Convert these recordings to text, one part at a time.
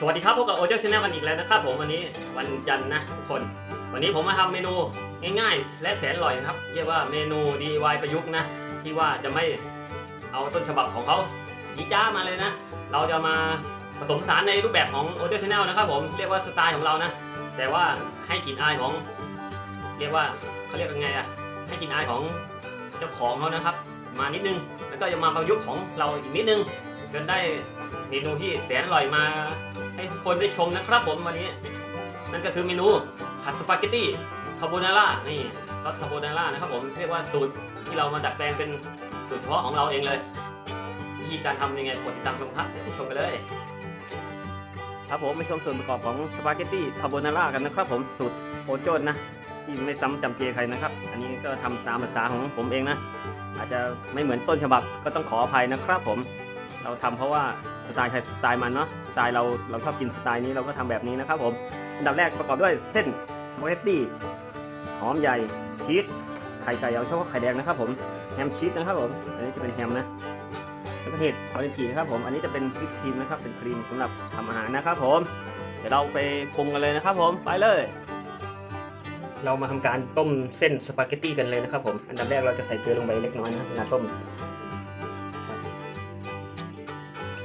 สวัสดีครับพบกับโอเจอร์ชแนลกันอีกแล้วนะครับผมวันนี้วันจันทร์นะทุกคน วันนี้ผมมาทำเมนูง่ายๆ และแสนอร่อยนะครับ เรียกว่าเมนู DIY ประยุกต์นะ ที่ว่าจะไม่เอาต้นฉบับของเขาจีจ้ามาเลยนะ เราจะมาผสมผสานในรูปแบบของโอเจอร์ชแนลนะครับผมเรียกว่าสไตล์ของเรานะ แต่ว่าให้กลิ่นอายของ เรียกว่าเขาเรียกยังไงอะให้กลิ่นอายของเจ้าของเขานะครับ มานิดนึงแล้วก็จะมาประยุกต์ของเราอีกนิดนึงจนได้เมนูที่แสนอร่อยมา ให้คนได้ชมนะครับผมวันนี้ นั่นก็คือเมนูผัดสปาเกตตี้คาโบนาร่านี่ซอสคาโบนาร่านะครับผมเรียกว่าสูตรที่เรามาดัดแปลงเป็นสูตรเฉพาะของเราเองเลยวิธีการทำยังไงกดติดตามชมครับเดี๋ยวไปชมกันเลยครับผมมาชมส่วนประกอบของสปาเกตตี้คาโบนาร่ากันนะครับผมสูตรโอโจนนะที่ไม่ซ้ำจำเจใครนะครับ อันนี้ก็ทำตามภาษาของผมเองนะ อาจจะไม่เหมือนต้นฉบับก็ต้องขออภัยนะครับผมเราทำเพราะว่า สไตล์ใครสไตล์มันเนาะสไตล์เราเราชอบกินสไตล์นี้เราก็ทำแบบนี้นะครับผมอันดับแรกประกอบด้วยเส้นสปาเกตตี้หอมใหญ่ชีสไข่ไก่เอาเฉพาะไข่แดงนะครับผมแฮมชีสนะครับผมอันนี้จะเป็นแฮมนะแล้วก็เห็ดออริจินะครับผมอันนี้จะเป็นวิปครีมนะครับเป็นครีมสำหรับทำอาหารนะครับผมเดี๋ยวเราไปปรุงกันเลยนะครับผมไปเลย เรามาทำการต้มเส้นสปาเกตตี้กันเลยนะครับผมอันดับแรกเราจะใส่เกลือลงไปเล็กน้อยนะเวลาต้ม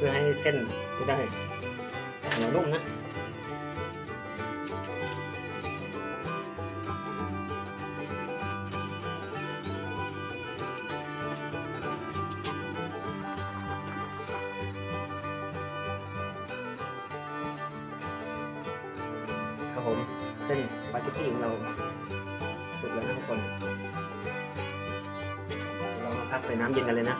พื่อให้เส้นไม่ได้เหนียวนุ่มนะครับผมเส้นสปาเกตตี้ของเราสุกแล้วนะทุกคน เรามาพักใส่น้ำเย็นกันเลยนะ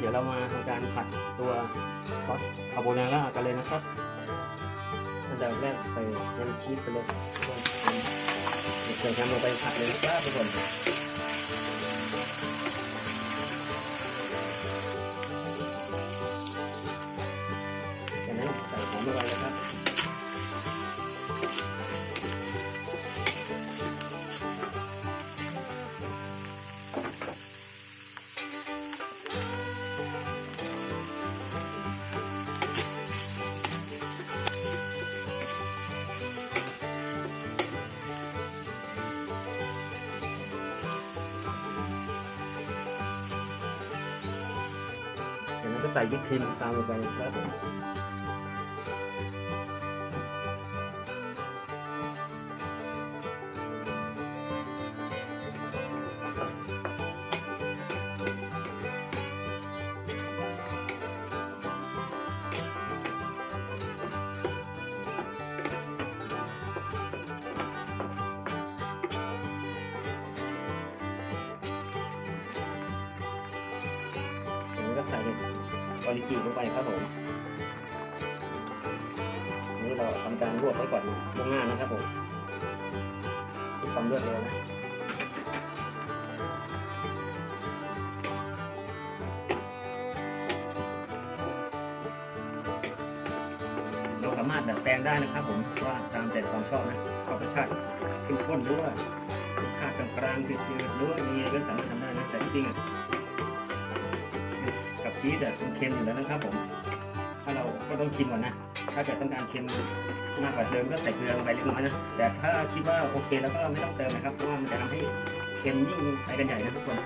เดี๋ยวเรามาทำการผัดตัวซอสคาโบนาร่ากันเลยนะครับอันดับแรกใส่น้ำชีสไปเลยใส่น้ำลงไปผัดเลยนะครับทุกคน ใส่วิปครีมตามลงไปนะครับจากนั้นก็ใส่ อริจิลงไปครับผมนี้เราทำการลวกไว้ก่อนล่วงหน้านะครับผมเพื่อความรวดเร็วนะเราสามารถดัดแปลงได้นะครับผมว่าตามแต่ความชอบนะชอบรสชาติเข้มข้นด้วยรสชาติกลางๆจืดๆด้วยยังไงก็สามารถทำได้นะแต่จริงอะ กับชีสอะมันเค็มอยู่แล้วนะครับผม ถ้าเราก็ต้องชิมก่อนนะ ถ้าเกิดต้องการเค็มมากกว่าเดิมก็ใส่เกลือลงไปเล็กน้อยนะ แต่ถ้าคิดว่าโอเคแล้วก็ไม่ต้องเติมนะครับ เพราะว่ามันจะทำให้เค็มยิ่งไปกันใหญ่นะทุกคน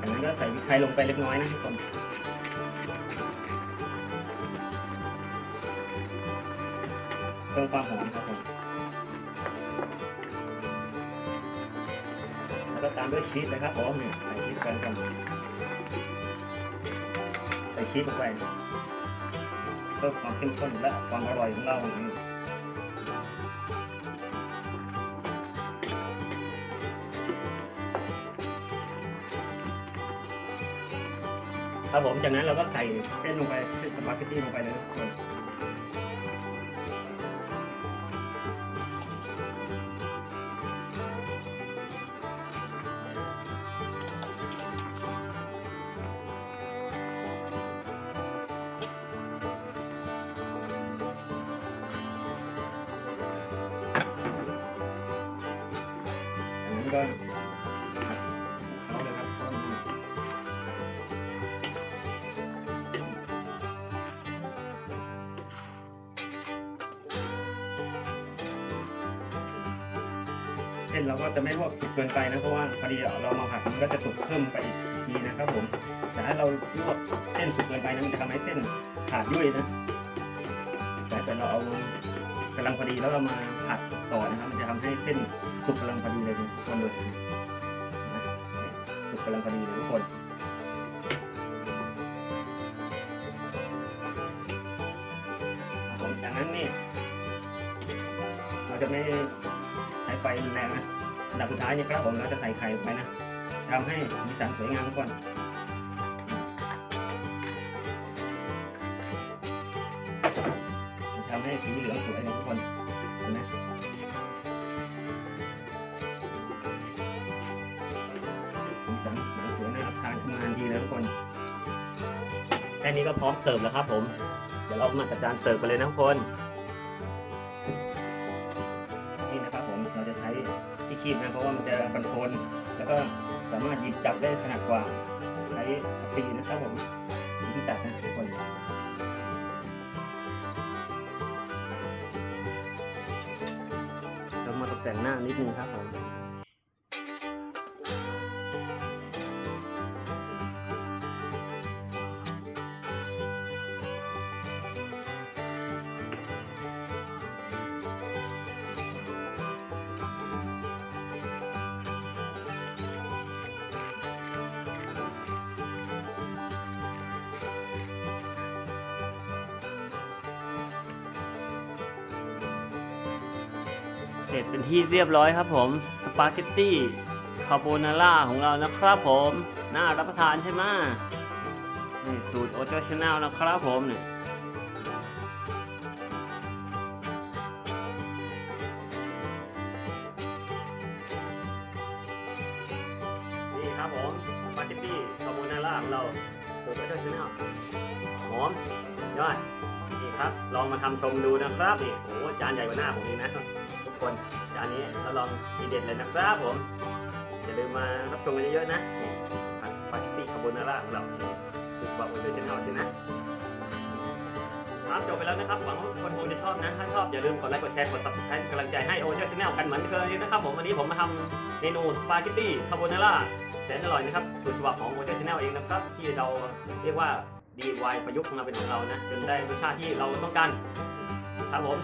จากนั้นก็ใส่พริกไทยลงไปเล็กน้อยนะทุกคนเพิ่มความหอมครับผม แล้วก็ตามด้วยชีสเลยครับผมเนี่ยใส่ชีสไปก่อนใส่ชีสลงไปเพิ่มความเข้มข้นและความอร่อยของเราองครับผมจากนั้นเราก็ใส่เส้นลงไปเส้นสปาเกตตี้ลงไปเลยทุกคน ก็เขาเลยครับเพราะมันเส้นเราก็จะไม่ลวกสุกเกินไปนะเพราะว่าพอดีเรามาผัดมันก็จะสุกเพิ่มไปอีกทีนะครับผมแต่ถ้าเราลวกเส้นสุกเกินไปนะมันจะทำให้เส้นขาดยุ่ยนะแต่แต่เราเอา กำลังพอดีแล้วเรามาผัดต่อนะครับ มันจะทำให้เส้นสุกกำลังพอดีเลยทุกคนดูนะสุกกำลังพอดีเลยทุกคนผมจากนั้นนี่เราจะไม่ใช้ไฟแรงนะอันดับสุดท้ายนี่ครับผมเราจะใส่ไข่ลงไปนะทำให้สีสันสวยงามทุกคน สีเหลืองสวยเลยทุกคนเห็นไหมสีสันสวยน่ารับทานขึ้นมาทันทีเลยทุกคนแค่นี้ก็พร้อมเสิร์ฟแล้วครับผม เดี๋ยวเรามาจัดจานเสิร์ฟกันเลยนะทุกคน นี่นะครับผมเราจะใช้ที่คีบนะเพราะว่ามันจะคอนโทรลแล้วก็สามารถหยิบจับได้ขนาดกว่า ใช้ปีนะครับผมที่ตัดนะทุกคน แต่งหน้านิดนึงครับผม เสร็จเป็นที่เรียบร้อยครับผมสปาเกตตี้คาโบนาร่าของเรานะครับผมน่ารับประทานใช่ไหมนี่สูตรโอโจชาแนลนะครับผมเนี่ยนี่ครับผมสปาเกตตี้คาโบนาร่าของเราสูตรโอโจชาแนลหอมยอดนี่ครับ ลองมาทำชมดูนะครับนี่โอ้จานใหญ่กว่าหน้าผมนี่นะ คนจานนี้เราลองทีเด็ดเลยนะครับผมอย่าลืมมารับชมกันเยอะๆนะนี่ผัดสปาเกตตี้คาโบนาร่าของเราสุดบอกว่าจะชแนลสินะครับจบไปแล้วนะครับ หวังว่าทุกคนคงจะชอบนะ ถ้าชอบอย่าลืมกดไลค์ กดแชร์ กด subscribe เป็นกำลังใจให้โอเจอร์ชแนลกันเหมือนเคยนะครับผมวันนี้ผมมาทำเมนูสปาเกตตี้คาโบนาร่าแสนอร่อยนะครับสูตรฉบับของโอเจอร์ชแนลเองนะครับ ที่เราเรียกว่า DIY ประยุกต์มาเป็นของเรานะจนได้รสชาติที่เราต้องการครับผม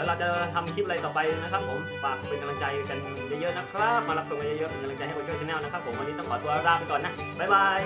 แล้วเราจะทำคลิปอะไรต่อไปนะครับผม ฝากเป็นกำลังใจกันเยอะๆนะครับ มารับชมกันเยอะๆเป็นกำลังใจให้โอโจ้ชาแนลนะครับผม วันนี้ต้องขอตัวลาไปก่อนนะ บ๊ายบาย